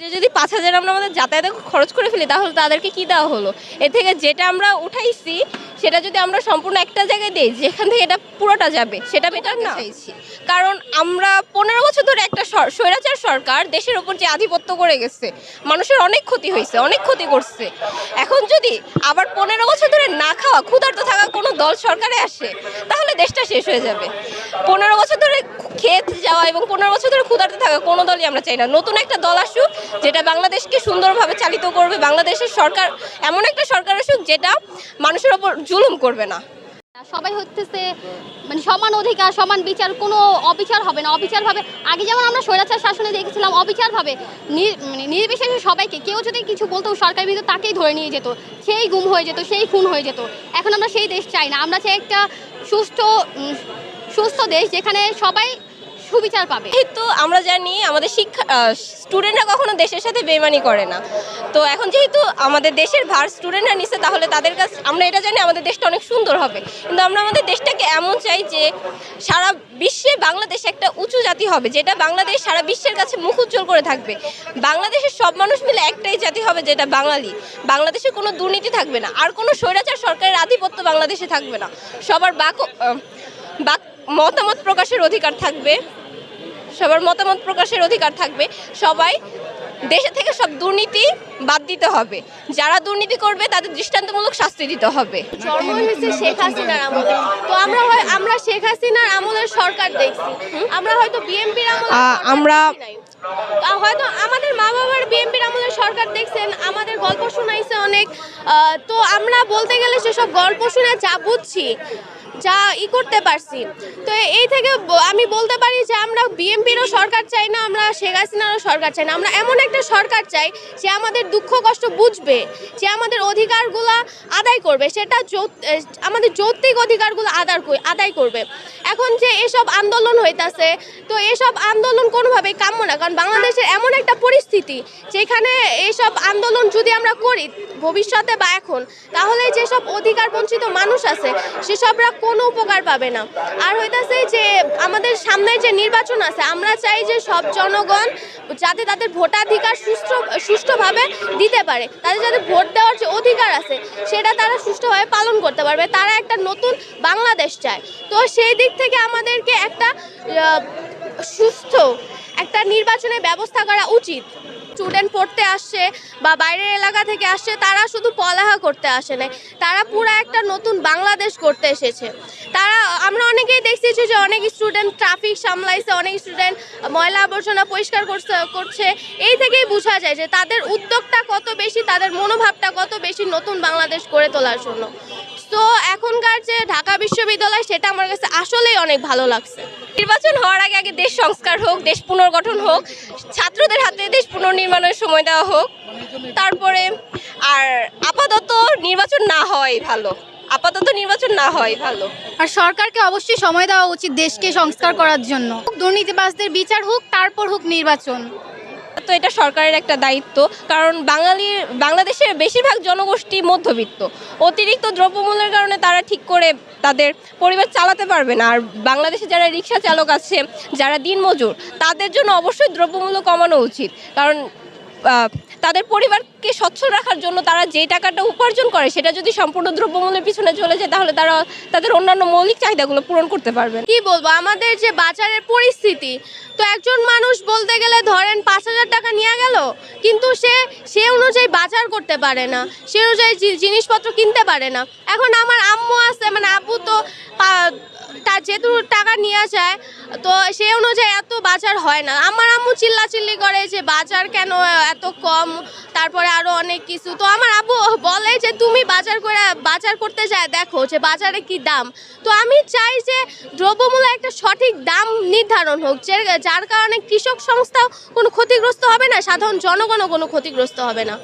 যে যদি পাঁচ হাজার আমরা আমাদের যাতায়াতে খরচ করে ফেলি তাহলে তাদেরকে কি দেওয়া হলো? এ থেকে যেটা আমরা উঠাইছি সেটা যদি আমরা সম্পূর্ণ একটা জায়গায় দিই যেখান থেকে এটা পুরোটা যাবে সেটা বেটার না। চাইছি। কারণ আমরা পনেরো বছর ধরে একটা স্বৈরাচার সরকার দেশের উপর যে আধিপত্য করে গেছে মানুষের অনেক ক্ষতি হয়েছে অনেক ক্ষতি করছে। এখন যদি আবার পনেরো বছর ধরে না খাওয়া ক্ষুধার্ত থাকা কোনো দল সরকারে আসে তাহলে দেশটা শেষ হয়ে যাবে। পনেরো বছর এবং পনেরো বছর ধরে ক্ষুধার্ত থাকা কোনো দলই আমরা চাই না। নতুন একটা দল আসুক, যেটা বাংলাদেশকে সুন্দরভাবে চালিত করবে, বাংলাদেশের সরকার, এমন একটা সরকার আসুক যেটা মানুষের ওপর জুলুম করবে না। সবাই হচ্ছে মানে সমান অধিকার, সমান বিচার, কোনো অবিচার হবে না। অবিচারভাবে, আগে যেমন আমরা স্বৈরাচার শাসনে দেখেছিলাম, অবিচারভাবে মানে নির্বিশেষে সবাইকে, কেউ যদি কিছু বলতো সরকার বিরুদ্ধে তাকেই ধরে নিয়ে যেত। সেই গুম হয়ে যেত, সেই খুন হয়ে যেত। এখন আমরা সেই দেশ চাই না। আমরা চাই একটা সুস্থ সুস্থ দেশ যেখানে সবাই সুবিচার পাবে। যেহেতু আমরা জানি আমাদের শিক্ষা স্টুডেন্টরা কখনো দেশের সাথে বেমানি করে না। তো এখন যেহেতু আমাদের দেশের ভার স্টুডেন্টরা নিচ্ছে তাহলে তাদের কাছে, আমরা এটা জানি আমাদের দেশটা অনেক সুন্দর হবে। কিন্তু আমরা আমাদের দেশটাকে এমন চাই যে সারা বিশ্বে বাংলাদেশ একটা উঁচু জাতি হবে, যেটা বাংলাদেশ সারা বিশ্বের কাছে মুখ উজ্জ্বল করে থাকবে। বাংলাদেশের সব মানুষ মিলে একটাই জাতি হবে, যেটা বাঙালি। বাংলাদেশে কোনো দুর্নীতি থাকবে না, আর কোনো স্বৈরাচার সরকারের আধিপত্য বাংলাদেশে থাকবে না। সবার বাক মতামত প্রকাশের অধিকার থাকবে। সবার মতামত প্রকাশের অধিকার থাকবে। সবাই দেশে থেকে সব দুর্নীতি বাদ দিতে হবে। যারা দুর্নীতি করবে তাদের দৃষ্টান্তমূলক শাস্তি দিতে হবে। জন্ম হয়েছে শেখ হাসিনার আমলে। তো আমরা হয় আমরা শেখ হাসিনার আমলের সরকার দেখছি। আমরা হয়তো বিএনপির আমলে আমরা- হয়তো আমাদের মা বাবার আমলের সরকার দেখছেন, আমাদের গল্প শোনাইছে অনেক তো আমরা বলতে গেলে সেসব গল্প শুনে যা বুঝছি, যা ই করতে পারছি। তো এই থেকে আমি বলতে পারি যে আমরা বিএনপিরও সরকার চাই না, আমরা শেখ হাসিনারও সরকার চাই না। আমরা এমন একটা সরকার চাই যে আমাদের দুঃখ কষ্ট বুঝবে, যে আমাদের অধিকারগুলো আদায় করবে। সেটা আমাদের যৌক্তিক অধিকারগুলো আদার আদায় করবে। এখন যে এসব আন্দোলন হইতাছে, তো এসব আন্দোলন কোনোভাবেই কাম্য না। কারণ বাংলাদেশের এমন একটা পরিস্থিতি, যেখানে এইসব আন্দোলন যদি আমরা করি ভবিষ্যতে বা এখন, তাহলে যেসব অধিকার বঞ্চিত মানুষ আছে, সেসবরা কোনো উপকার পাবে না। আর হইতাছে যে আমাদের সামনে যে নির্বাচন আছে, আমরা চাই যে সব জনগণ যাতে তাদের ভোটাধিকার সুষ্ঠু, সুষ্ঠুভাবে দিতে পারে। তাদের যাতে ভোট দেওয়ার যে অধিকার আছে, সেটা তারা সুষ্ঠুভাবে পালন করতে পারবে। তারা একটা নতুন বাংলাদেশ চায়। তো সেই দিক থেকে আমাদেরকে একটা সুস্থ একটা নির্বাচনের ব্যবস্থা করা উচিত। স্টুডেন্ট পড়তে আসছে বা বাইরের এলাকা থেকে আসছে তারা শুধু পলাহা করতে আসে না তারা পুরো একটা নতুন বাংলাদেশ করতে এসেছে। তারা, আমরা অনেকেই দেখছি যে অনেক স্টুডেন্ট ট্রাফিক সামলাইছে, অনেক স্টুডেন্ট ময়লা আবর্জনা পরিষ্কার করছে করছে। এই থেকেই বোঝা যায় যে তাদের উদ্যোগটা কত বেশি, তাদের মনোভাবটা কত বেশি নতুন বাংলাদেশ গড়ে তোলার জন্য। তো এখনকার যে ঢাকা বিশ্ববিদ্যালয়, সেটা আমার কাছে আসলেই অনেক ভালো লাগছে। নির্বাচন হওয়ার আগে আগে দেশ সংস্কার হোক, দেশ পুনর্গঠন হোক, ছাত্রদের হাতে দেশ পুনর্নির্মাণের সময় দেওয়া হোক, তারপরে আর আপাতত নির্বাচন না হয় ভালো। আপাতত নির্বাচন না হয় ভালো। আর সরকারকে অবশ্যই সময় দেওয়া উচিত দেশকে সংস্কার করার জন্য। দুর্নীতিবাজদের বিচার হোক, তারপর হোক নির্বাচন। তো এটা সরকারের একটা দায়িত্ব, কারণ বাঙালির, বাংলাদেশের বেশিরভাগ জনগোষ্ঠী মধ্যবিত্ত। অতিরিক্ত দ্রব্যমূল্যের কারণে তারা ঠিক করে তাদের পরিবার চালাতে পারবে না। আর বাংলাদেশে যারা রিক্সা চালক আছে, যারা দিনমজুর, তাদের জন্য অবশ্যই দ্রব্যমূল্য কমানো উচিত। কারণ তাদের পরিবারকে সচ্ছল রাখার জন্য তারা যে টাকাটা উপার্জন করে সেটা যদি সম্পূর্ণ দ্রব্যমূল্যের পিছনে চলে যায়, তাহলে তারা তাদের অন্যান্য মৌলিক চাহিদাগুলো পূরণ করতে পারবে। কি বলব আমাদের যে বাজারের পরিস্থিতি, তো একজন মানুষ বলতে গেলে ধরেন পাঁচ হাজার টাকা নিয়ে গেল, কিন্তু সে সে অনুযায়ী বাজার করতে পারে না, সে অনুযায়ী জিনিসপত্র কিনতে পারে না এখন আমার আম্মু আছে মানে আব্বু তো যেহেতু টাকা নিয়ে যায় তো সে অনুযায়ী এত বাজার হয় না। আমার আম্মু চিল্লাচিল্লি করে যে বাজার কেন এত কম, তারপরে আরও অনেক কিছু। তো আমার আব্বু বলে যে, তুমি বাজার করে, বাজার করতে যায়, দেখো যে বাজারে কি দাম। তো আমি চাই যে দ্রব্যমূল্য একটা সঠিক দাম নির্ধারণ হোক, যে যার কারণে কৃষক সংস্থাও কোনো ক্ষতিগ্রস্ত হবে না, সাধারণ জনগণও কোনো ক্ষতিগ্রস্ত হবে না।